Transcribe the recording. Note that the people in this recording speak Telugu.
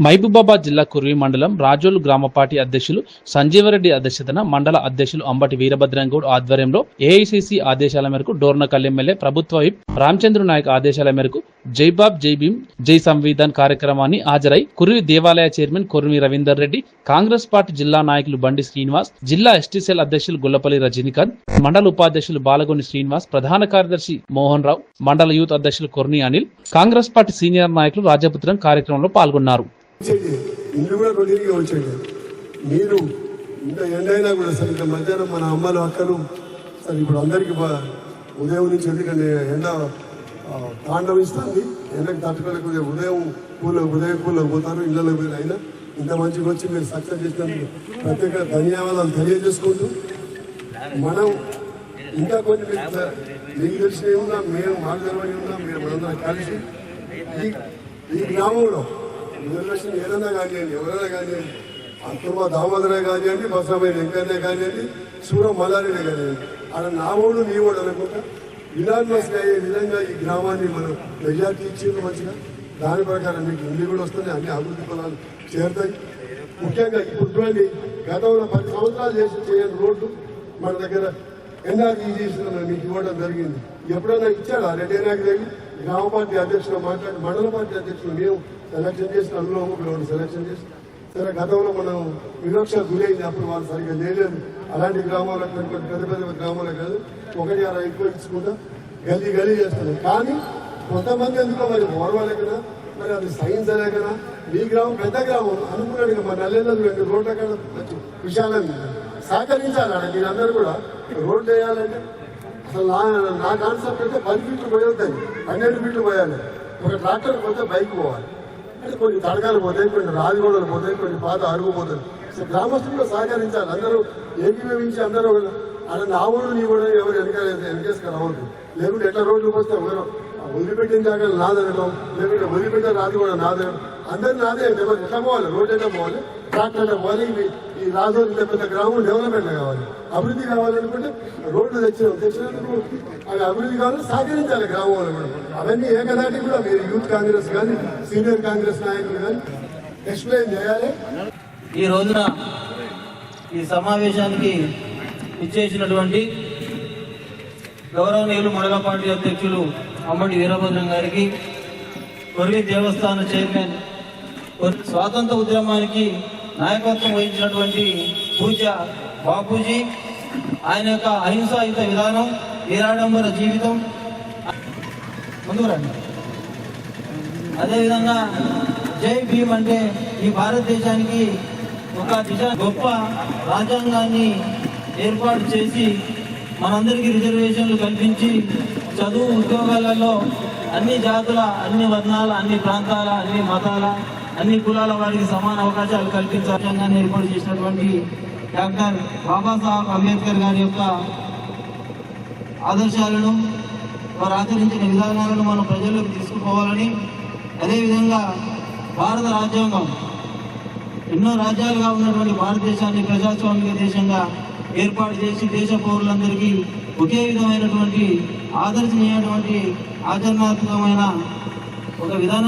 మహబూబాబాద్ జిల్లా కుర్వి మండలం రాజోలు గ్రామ పార్టీ అధ్యక్షులు సంజీవరెడ్డి అధ్యక్షతన మండల అధ్యక్షులు అంబటి వీరభద్రంగౌడ్ ఆధ్వర్యంలో ఏఐసిసి ఆదేశాల మేరకు డోర్నకల్ ఎమ్మెల్యే ప్రభుత్వ విప్ రామచంద్ర నాయక్ ఆదేశాల మేరకు జైబాబ్ జైభీం జై సంవిధాన్ కార్యక్రమాన్ని హాజరై కుర్వి దేవాలయ చైర్మన్ కుర్వి రవీందర్ రెడ్డి కాంగ్రెస్ పార్టీ జిల్లా నాయకులు బండి శ్రీనివాస్ జిల్లా ఎస్టీసీఎల్ అధ్యక్షులు గుల్లపల్లి రజనీకాంత్ మండల ఉపాధ్యక్షులు బాలగొని శ్రీనివాస్ ప్రధాన కార్యదర్శి మోహన్ రావు మండల యూత్ అధ్యక్షులు కొర్ని అనిల్ కాంగ్రెస్ పార్టీ సీనియర్ నాయకులు రాజపుత్రం కార్యక్రమంలో పాల్గొన్నారు. ఇల్లు కూడా కొద్దిగా వచ్చేది మీరు ఇంత ఎండైనా కూడా సరే ఇంత మధ్యాహ్నం మన అమ్మలు అక్కలు సరే ఇప్పుడు అందరికీ ఉదయం నుంచి ఎందుకంటే ఎండ తాండవిస్తుంది ఎండకు తట్టుకోలేకపోతే ఉదయం పూల ఉదయం పూలకు పోతారు ఇళ్ళలో పోయిన అయినా. ఇంత మంచిగా వచ్చి మీరు సక్సెస్ చేసినందుకు ప్రత్యేక ధన్యవాదాలు తెలియజేసుకుంటూ మనం ఇంకా కొన్ని మీకు మీకు తెలిసినవి మేము మాకు తెలియని మీరు మనందరం కలిసి ఈ గ్రామంలో రిజర్వేషన్ ఏదైనా కానివ్వండి ఎవరైనా కానివ్వండి అంతర్మ దామోదరే కానివ్వండి బసమైన వెంకన్నే కానివ్వండి సూరం మల్లారెడ్డి కానివ్వండి ఆడ నా ఓడు నీ ఓడు అనుకుంటా. వినాన్మస్గా అయ్యే విధంగా ఈ గ్రామాన్ని మనం మెజార్టీ ఇచ్చింది మంచిగా. దాని ప్రకారం మీకు ఇల్లు కూడా వస్తున్నాయి అన్ని అభివృద్ధి ఫలాలు చేరుతాయి. ముఖ్యంగా ఇప్పుడు గతంలో పది సంవత్సరాలు చేసి చేయని రోడ్డు మన దగ్గర ఎన్ఆర్జీ చేసిన మీకు ఇవ్వడం జరిగింది. ఎప్పుడైనా ఇచ్చాడా రెడ్డి నాకు జరిగింది గ్రామ పార్టీ అధ్యక్షులు మాట్లాడి మండల పార్టీ అధ్యక్షులు మేము సెలక్షన్ చేసిన అందులో ఒకటి సెలక్షన్ చేసి సరే గతంలో మనం వివక్ష గురైంది. అప్పుడు వాళ్ళు సరిగ్గా లేదు అలాంటి గ్రామాలకు కొన్ని పెద్ద పెద్ద గ్రామాలకు కాదు. ఒకటి అలా ఎక్కువ గలీ గలీ గల్లీ కానీ కొంతమంది ఎందుకో మరి ఓర్వలేకనా మరి అది సైన్స్ లేకనా? మీ గ్రామం పెద్ద గ్రామం. అనుకున్నాడు ఇక మా నల్లెళ్ళదు రెండు రోడ్ల కాడ విశాలంగా. సహకరించాలి ఆడ మీరందరూ కూడా. రోడ్డు వేయాలంటే అసలు నా నా కాన్సెప్ట్ అయితే పది ఫీట్లు పోయొద్దని పన్నెండు ఫీట్లు పోయాలి. ఒక ట్రాక్టర్ పోతే బైక్ పోవాలి. అంటే కొన్ని తడకాలు పోతాయి కొన్ని రాజగోడలు పోతాయి కొన్ని పాత అరుగు పోతుంది సో గ్రామస్తులు సహకరించాలి. అందరూ ఏకీభవించి అందరూ అలా నా ఊరు నీ కూడా ఎవరు వెనక వెనకేసుకు రావద్దు. లేకుంటే ఎట్లా రోడ్లు వస్తే ఎవరు? వదిలిపెట్టిన జాగ్రత్త నాదనడం లేకుంటే వదిలిపెట్టిన రాజు కూడా నాదనడం. అందరు నాదే ఎట్లా పోవాలి? రోడ్ ఎట్లా పోవాలి? ట్రాక్టర్ ఎట్లా పోవాలి? ఈ రాజు ఇంత పెద్ద గ్రామం డెవలప్మెంట్ కావాలి. అభివృద్ధి కావాలనుకుంటే రోడ్లు తెచ్చిన తెచ్చినందుకు అవి అభివృద్ధి కావాలి సహకరించాలి గ్రామంలో కూడా. అవన్నీ ఏకదాటి కూడా మీరు యూత్ కాంగ్రెస్ కానీ సీనియర్ కాంగ్రెస్ నాయకులు కానీ ఎక్స్ప్లెయిన్ చేయాలి. ఈ రోజున ఈ సమావేశానికి ఇచ్చేసినటువంటి గౌరవనీయులు మండల పార్టీ అధ్యక్షులు అమ్మడి వీరభద్రం గారికి కొర్వి దేవస్థాన చైర్మన్ స్వాతంత్ర ఉద్యమానికి నాయకత్వం వహించినటువంటి పూజ బాపూజీ ఆయన యొక్క అహింసాయుత విధానం నిరాడంబర జీవితం. ముందుకు రండి అదేవిధంగా జై భీమ్ అంటే ఈ భారతదేశానికి ఒక దిశ గొప్ప రాజ్యాంగాన్ని ఏర్పాటు చేసి మనందరికీ రిజర్వేషన్లు కల్పించి చదువు ఉద్యోగాలలో అన్ని జాతుల అన్ని వర్ణాల అన్ని ప్రాంతాల అన్ని మతాల అన్ని కులాల వారికి సమాన అవకాశాలు కల్పించాలని ఏర్పాటు చేసినటువంటి డాక్టర్ బాబాసాహెబ్ అంబేద్కర్ గారి యొక్క ఆదర్శాలను వారు ఆచరించిన విధానాలను మనం ప్రజల్లోకి తీసుకుపోవాలని అదేవిధంగా భారత రాజ్యాంగం ఎన్నో రాజ్యాలుగా ఉన్నటువంటి భారతదేశాన్ని ప్రజాస్వామిక దేశంగా ఏర్పాటు చేసి దేశ పౌరులందరికీ ఒకే విధమైనటువంటి ఆదర్శనీయమైనటువంటి ఆచరణాత్మకమైన ఒక విధానం